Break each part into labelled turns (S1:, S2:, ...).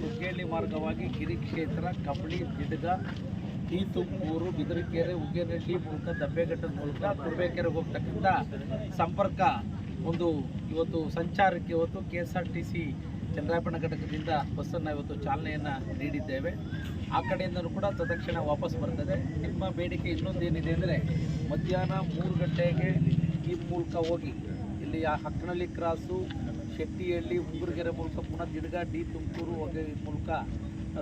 S1: ನುಗ್ಗೇಳಿ ಮಾರ್ಗವಾಗಿ ಗಿರಿ ಕ್ಷೇತ್ರ, ಕಬಳಿ, ದಿಡ್ಗ ಟಿ ತುಮಕೂರು ಬಿದರಕೆರೆ, ಉಗ್ಗೇನಹಳ್ಳಿ ಮೂಲಕ ದಬ್ಬೆಘಟ್ಟದ ಮೂಲಕ ತುರ್ಬೇಕೆರೆಗೆ ಹೋಗ್ತಕ್ಕಂಥ ಸಂಪರ್ಕ ಒಂದು ಇವತ್ತು ಸಂಚಾರಕ್ಕೆ ಇವತ್ತು K S R T C ಚಂದ್ರಾಪಣ ಘಟಕದಿಂದ ಬಸ್ಸನ್ನು ಇವತ್ತು ಚಾಲನೆಯನ್ನು ನೀಡಿದ್ದೇವೆ. ಆ ಕಡೆಯಿಂದಲೂ ಕೂಡ ತದಕ್ಷಣ ವಾಪಸ್ ಬರ್ತದೆ. ನಿಮ್ಮ ಬೇಡಿಕೆ ಇನ್ನೊಂದೇನಿದೆ ಅಂದರೆ ಮಧ್ಯಾಹ್ನ ಮೂರು ಗಂಟೆಗೆ ಈ ಮೂಲಕ ಹೋಗಿ. ಇಲ್ಲಿ ಆ ಹಕ್ಕನಳ್ಳಿ ಕ್ರಾಸು ಶೆಟ್ಟಿಹಳ್ಳಿ ಉಂಗುರುಗೆರೆ ಮೂಲಕ ಪುನಃ ದಿಡ್ಗ ಡಿ ತುಮಕೂರು ಹೋಗಿ ಮೂಲಕ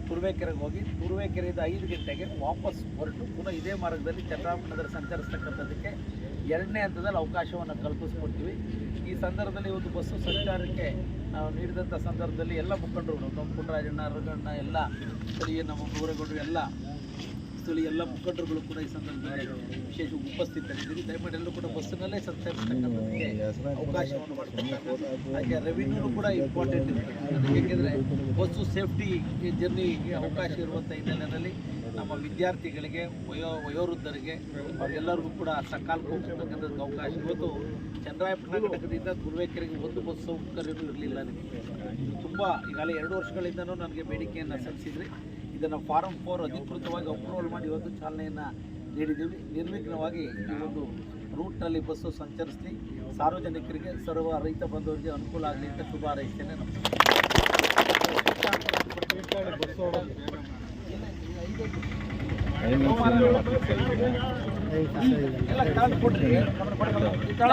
S1: ತುರುವೇಕೆರೆಗೆ ಹೋಗಿ ತುರುವೇಕೆರೆಯಿಂದ ಐದು ಗಂಟೆಗೆ ವಾಪಸ್ ಹೊರಟು. ಪುನಃ ಇದೇ ಮಾರ್ಗದಲ್ಲಿ ಚಂದ್ರಾಪಟ್ಟಣದಲ್ಲಿ ಸಂಚರಿಸ್ತಕ್ಕಂಥದ್ದಕ್ಕೆ ಎರಡನೇ ಹಂತದಲ್ಲಿ ಅವಕಾಶವನ್ನು ಕಲ್ಪಿಸ್ಕೊಡ್ತೀವಿ. ಈ ಸಂದರ್ಭದಲ್ಲಿ ಒಂದು ಬಸ್ಸು ಸಂಚಾರಕ್ಕೆ ನಾವು ನೀಡಿದಂಥ ಸಂದರ್ಭದಲ್ಲಿ ಎಲ್ಲ ಮುಖಂಡರು ನಮ್ಮ ಪುಟ್ಟರಾಜಣ್ಣ ಎಲ್ಲ ಸ್ಥಳೀಯ ನಮ್ಮ ಊರಗೌಡರು ಎಲ್ಲ ಸ್ಥಳೀಯ ಎಲ್ಲ ಮುಖಂಡರುಗಳು ಕೂಡ ಈ ಸಂದರ್ಭದಲ್ಲಿ ವಿಶೇಷ ಉಪಸ್ಥಿತರಿದ್ದೀರಿ. ದಯಮಾಡಿ ಎಲ್ಲರೂ ಕೂಡ ಬಸ್ಸಿನಲ್ಲೇ ಸಂಚರಿಸ್ತಕ್ಕಂಥದ್ದಕ್ಕೆ ಅವಕಾಶವನ್ನು ಮಾಡಿಕೊಡ್ತಾರೆ ಹಾಗೆ ರೆವಿನ್ಯೂ ಕೂಡ ಇಂಪಾರ್ಟೆಂಟ್ ಇರುತ್ತೆ. ಏಕೆಂದರೆ ಬಸ್ಸು ಸೇಫ್ಟಿ ಜರ್ನಿ ಅವಕಾಶ ಇರುವಂಥ ಹಿನ್ನೆಲೆಯಲ್ಲಿ ನಮ್ಮ ವಿದ್ಯಾರ್ಥಿಗಳಿಗೆ, ವಯೋ, ವಯೋವೃದ್ಧರಿಗೆ ಅವರೆಲ್ಲರಿಗೂ ಕೂಡ ಸಕಾಲಕ್ಕೆ ಹೋಗ್ತಕ್ಕಂಥದ್ದು ಅವಕಾಶ. ಇವತ್ತು ಚಂದ್ರಾಯಪಟ್ಟಣ ಘಟಕದಿಂದ ಗುರುವೇಕೆರೆಗೆ ಒಂದು ಬಸ್ ಸೌಕರ್ಯನೂ ಇರಲಿಲ್ಲ ನಿಮಗೆ. ಇದು ತುಂಬ ಈಗಾಗಲೇ ಎರಡು ವರ್ಷಗಳಿಂದನೂ ನನಗೆ ಬೇಡಿಕೆಯನ್ನು ಸಲ್ಲಿಸಿದ್ರಿ. ಇದನ್ನು ಫಾರಂ ಫೋರ್ ಅಧಿಕೃತವಾಗಿ ಅಪ್ರೂವಲ್ ಮಾಡಿ ಇವತ್ತು ಚಾಲನೆಯನ್ನು ನೀಡಿದ್ದೀವಿ ನಿರ್ವಿಘ್ನವಾಗಿ ಈ ಒಂದು ರೂಟ್ನಲ್ಲಿ ಬಸ್ಸು ಸಂಚರಿಸಲಿ ಸಾರ್ವಜನಿಕರಿಗೆ ಸರ್ವ ರೈತ ಬಂಧುವರಿಗೆ ಅನುಕೂಲ ಆಗಲಿ ಅಂತ ಶುಭ ಹಾರೈಸ್ತೇನೆ ಎಲ್ಲ